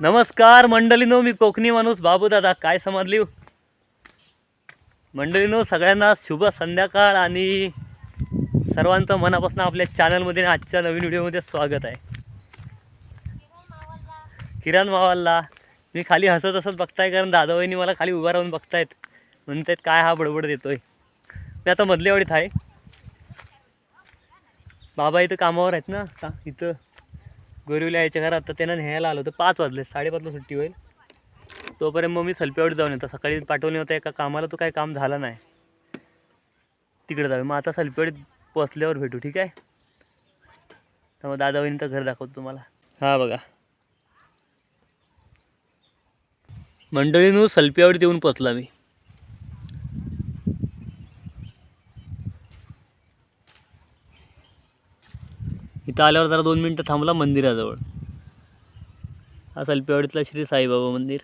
नमस्कार मंडळीनो मी कोकणी माणूस बाबू दादा काय समजली? मंडळीनो सगळ्यांना शुभ संध्याकाळ आणि सर्वांचं मनापासून आपल्या चॅनलमध्ये आजच्या नवीन व्हिडिओमध्ये स्वागत आहे. किरण मावाला मी खाली हसत हसत बघताय कारण दादाबाईंनी मला खाली उभा राहून बघतायत. म्हणतायत काय हा बडबड देतोय? मी आता मधल्या वाडीत आहे. बाबा इथं कामावर आहेत ना? का? इथं? गोरिवल्या यायच्या घरात तर त्यांना न्यायला आलो होतं. पाच वाजले साडेपाचला सुट्टी होईल. तोपर्यंत मग मी सलपेवाडी जाऊन येतो सकाळी पाठवले होते एका कामाला तो काही काम झालं नाही. तिकडे जाऊ मग आता सलपेवाडीत पोचल्यावर भेटू ठीक आहे? तर मग दादा बहिणीचं घर दाखवतो तुम्हाला. हा बघा. मंडळीनं सलपेवाडीत येऊन पोचला मी. इथं आल्यावर जरा दोन मिनटं थांबला मंदिराजवळ. हा सलपेवाडीतला श्री साईबाबा मंदिर.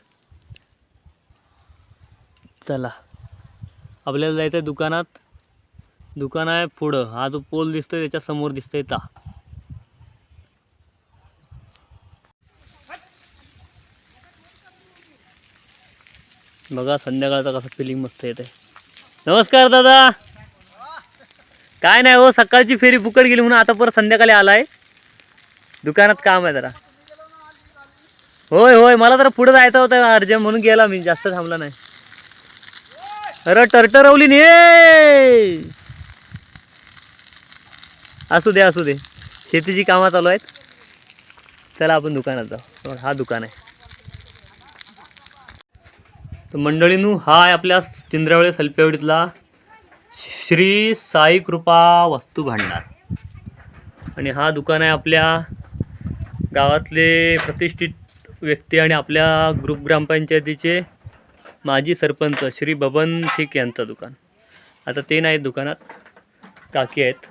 चला. आपल्याला जायचं आहे दुकानात. दुकान आहे पुढं. हा जो पोल दिसतोय त्याच्यासमोर दिसतोय ता बघा संध्याकाळचा कसा फिलिंग मस्त येत आहे नमस्कार दादा! काय नाही हो सकाळची फेरी फुकट गेली म्हणून आता परत संध्याकाळी आलाय. दुकानात काम आहे जरा. होय होय मला जरा पुढे जायचं होतं अर्जंट म्हणून गेला मी जास्त थांबला नाही. अरे टरटरवली ने! असू दे असू दे. शेतीची कामं चालू आहेत. चला आपण दुकानात जाऊ. हा दुकान आहे. तर मंडळीनू हा आहे आपल्या चिंद्रावळे सलपेवडीतला श्री साई कृपा वस्तू भांडार. आणि हा दुकान आहे आपल्या गावातले प्रतिष्ठित व्यक्ती आणि आपल्या ग्रुप ग्रामपंचायतीचे माजी सरपंच श्री बबन ठीक यांचं दुकान. आता ते नाहीत दुकानात काकी आहेत.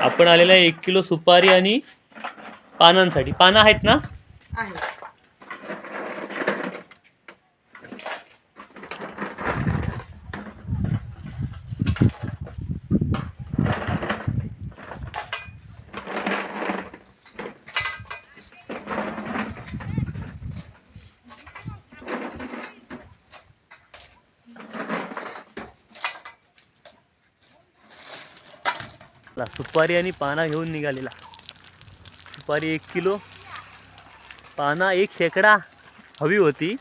आपण आलेलं आहे एक किलो सुपारी आणि पानांसाठी. पानं आहेत ना? ला सुपारी आणि पाना घेऊन निघालेला. सुपारी एक किलो पाना एक शेकडा हवी होती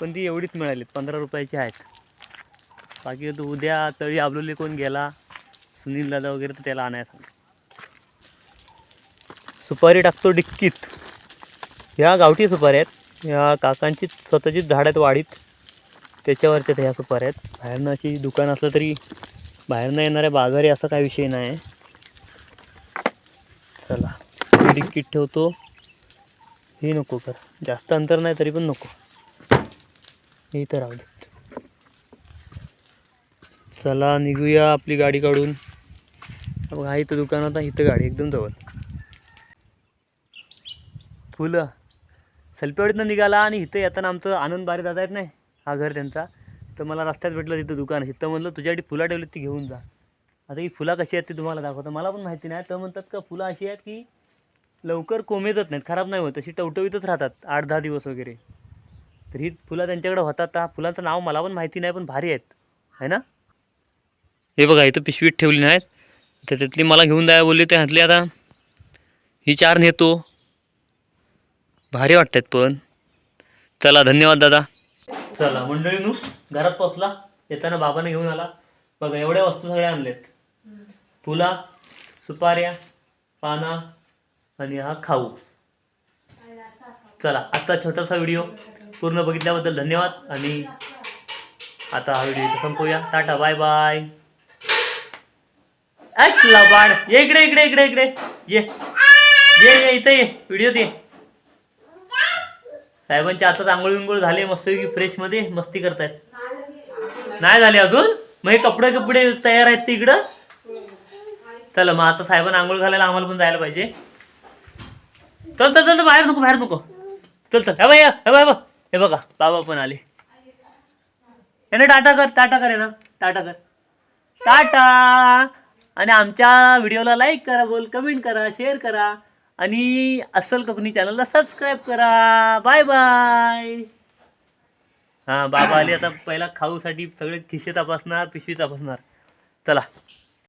पण ती एवढीच मिळाली पंधरा रुपयाची आहेत. बाकी तो उद्या तळी आबलोली कोण गेला सुनील दादा वगैरे तर त्याला आणायला सांग सुपारी टाकतो डिक्कीत. ह्या गावठी सुपाऱ्या आहेत. ह्या काकांची स्वतःचीच झाड आहेत वाढीत त्याच्यावरच्या ह्या सुपाऱ्या आहेत. बाहेरनं अशी दुकान असलं तरी बाहेरनं येणाऱ्या बाजारी असा काही विषय नाही. आहे चला. डिक्कीट ठेवतो. हे नको कर. जास्त अंतर नाही तरी पण नको. हे तर राहू चला निघूया आपली गाडी काढून. बघ हा इथं दुकानात आहे इथं गाडी एकदम जवळ. फुलं. सलपेवाडीतनं निघाला आणि इथं येताना आमचं आनंद बारे दादा येत नाही. हा घर त्यांचा. तर मला रस्त्यात भेटलं तिथं दुकान. तिथं म्हणलं तुझ्यासाठी फुलं ठेवली ती घेऊन जा. आता ही फुलं कशी आहेत ती तुम्हाला दाखवतो. मला पण माहिती नाही. तर म्हणतात का फुलं अशी आहेत की लवकर कोमेजत नाहीत. खराब नाही होत. तशी टवटवीतच राहतात आठ दहा दिवस वगैरे. तर ही फुलं त्यांच्याकडे होतात. त्या फुलांचं नाव मला पण माहिती नाही पण भारी आहेत. है ना? हे बघा इथं पिशवीत ठेवली नाहीत तर त्यातली मला घेऊन द्या बोलली ते हातली आता ही चार नेतो. भारी वाटतात पण. चला धन्यवाद दादा. चला मंडळीनू घरात पोचला येताना बाबाने घेऊन आला. बघा एवढ्या वस्तू सगळ्या आणल्यात. फुला सुपाऱ्या पाना आणि हा खाऊ. चला आजचा छोटासा व्हिडिओ पूर्ण बघितल्याबद्दल धन्यवाद आणि आता हा व्हिडिओ संपूया. संपवूया टाटा बाय बाय. ऐकला बाण ये इकडे इकडे इकडे इकडे. ये. ये ये इथं ये. व्हिडिओत ये. साहेबांची आता आंघोळ विंघोळ झाले मस्तपैकी फ्रेशमध्ये मस्ती करतायत. नाही झाले अजून? मग हे कपडे कपडे तयार आहेत ते इकडं चला मग आता साहेबांना आंघोळ घालायला आम्हाला पण जायला पाहिजे. चल चल चल बाहेर नको बाहेर नको. चल चल. हे बाई हे बाय हे बघा. बाबा पण आले. ना टाटा कर टाटा कर ना टाटा कर. टाटा. आणि आमच्या व्हिडिओला लाईक करा बोल कमेंट करा शेअर करा. आणि अस्सल कोकणी चॅनलला सबस्क्राईब करा. बाय बाय हां बाबा आले आता पहिला खाऊसाठी सगळे खिशे तपासणार पिशवी तपासणार. चला.